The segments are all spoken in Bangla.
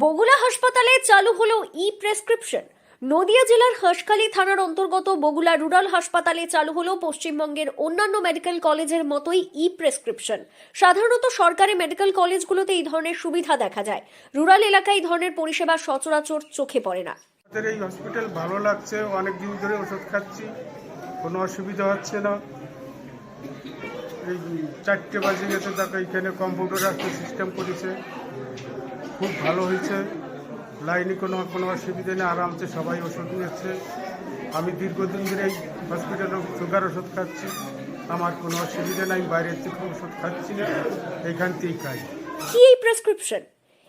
বগুড়া হাসপাতালে চালু হলো ই প্রেসক্রিপশন নদিয়া জেলার হাঁসখালী থানার অন্তর্গত বগুলা রুরাল হাসপাতালে চালু হলো পশ্চিমবঙ্গের অন্যান্য মেডিকেল কলেজের মতোই ই প্রেসক্রিপশন সাধারণত সরকারি মেডিকেল কলেজগুলোতে এই ধরনের সুবিধা দেখা যায়। রুরাল এলাকায় এই ধরনের পরিষেবা সচরাচর চোখে পড়ে না। আমাদের এই হসপিটাল ভালো লাগছে, অনেক দিন ধরে ওষুধ খাচ্ছি, কোনো অসুবিধা হচ্ছে না। এই চারটে বাজে গেছে তাকে এখানে কম্পিউটার একটা সিস্টেম করেছে। খুব ভালো হয়েছে। লাইনে কোনো কোনো অসুবিধা নেই, আরামসে সবাই ওষুধ নিচ্ছে। আমি দীর্ঘদিন ধরে এই হসপিটালে সুগার ওষুধ খাচ্ছি। আমার কোনো অসুবিধা নাই বাইরের থেকে ওষুধ খাচ্ছি। না এখান থেকেই খাই প্রেসক্রিপশন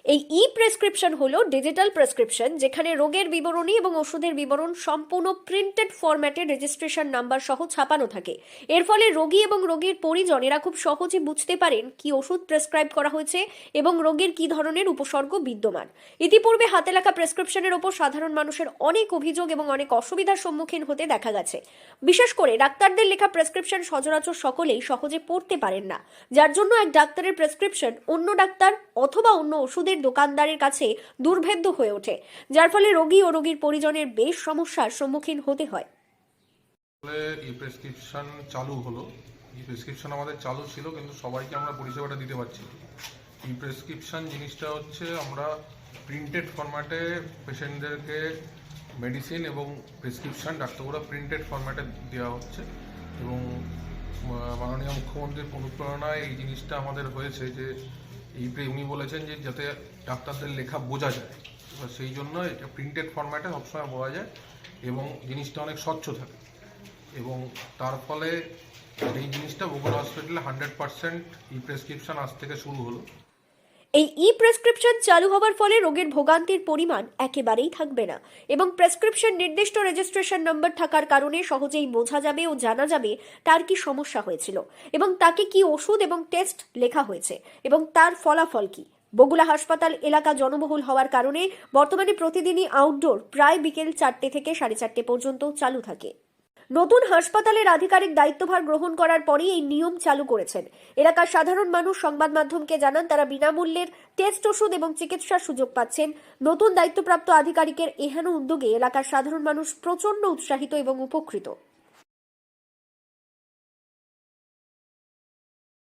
এই ই প্রেসক্রিপশন হলো ডিজিটাল প্রেসক্রিপশন যেখানে রোগের বিবরণী এবং ওষুধের বিবরণ সম্পূর্ণ প্রিন্টেড ফরম্যাটে রেজিস্ট্রেশন নাম্বার সহ ছাপানো থাকে। এর ফলে রোগী এবং রোগীর পরিজনেরা খুব সহজে বুঝতে পারেন কি ওষুধ প্রেসক্রাইব করা হয়েছে এবং রোগের কি ধরনের উপসর্গ বিদ্যমান। ইতিপূর্বে হাতে লেখা প্রেসক্রিপশনের ওপর সাধারণ মানুষের অনেক অভিযোগ এবং অনেক অসুবিধার সম্মুখীন হতে দেখা গেছে। বিশেষ করে ডাক্তারদের লেখা প্রেসক্রিপশন সচরাচর সকলেই সহজে পড়তে পারেন না। যার জন্য এক ডাক্তারের প্রেসক্রিপশন অন্য ডাক্তার অথবা অন্য ওষুধের দোকানদারের কাছে দুর্ভেদ্য হয়ে ওঠে, যার ফলে রোগী ও রোগীর পরিজনের বেশ সমস্যার সম্মুখীন হতে হয়। ই প্রেসক্রিপশন চালু হলো। ই প্রেসক্রিপশন আমাদের চালু ছিল, কিন্তু সবাইকে আমরা পরিষেবাটা দিতে পারছি ই প্রেসক্রিপশন জিনিসটা হচ্ছে আমরা প্রিন্টেড ফরম্যাটে পেশেন্টদেরকে মেডিসিন এবং প্রেসক্রিপশন ডাক্তারবাবুরা প্রিন্টেড ফরম্যাটে দেওয়া হচ্ছে এবং মাননীয় মুখ্যমন্ত্রীর অনুপ্রেরণায় এই জিনিসটা আমাদের হয়েছে যে এই উনি বলেছেন যে যাতে ডাক্তারদের লেখা বোঝা যায়, এবার সেই জন্য এটা প্রিন্টেড ফরম্যাটে সবসময় বলা যায় এবং জিনিসটা অনেক স্বচ্ছ থাকে। এবং তার ফলে এই জিনিসটা বগুড়া হসপিটালে হান্ড্রেড পার্সেন্ট ই প্রেসক্রিপশান আজ থেকে শুরু হলো। এই ই প্রেসক্রিপশন চালু হওয়ার ফলে রোগের ভোগান্তির পরিমাণ একেবারেই থাকবে না এবং প্রেসক্রিপশন নির্দিষ্ট রেজিস্ট্রেশন নম্বর থাকার কারণে সহজেই বোঝা যাবে ও জানা যাবে তার কি সমস্যা হয়েছিল এবং তাকে কি ওষুধ এবং টেস্ট লেখা হয়েছে এবং তার ফলাফল কি। বগুলা হাসপাতাল এলাকা জনবহুল হওয়ার কারণে বর্তমানে প্রতিদিনই আউটডোর প্রায় বিকেল চারটে থেকে সাড়ে চারটে পর্যন্ত চালু থাকে। নতুন হাসপাতালের আধিকারিক দায়িত্বভার গ্রহণ করার পরই এই নিয়ম চালু করেছেন। এলাকার সাধারণ মানুষ সংবাদ মাধ্যমকে জানান, তারা বিনামূল্যের টেস্ট ওষুধ এবং চিকিৎসার সুযোগ পাচ্ছেন। নতুন দায়িত্বপ্রাপ্ত আধিকারিকের এহেন উদ্যোগে এলাকার সাধারণ মানুষ প্রচণ্ড উৎসাহিত এবং উপকৃত।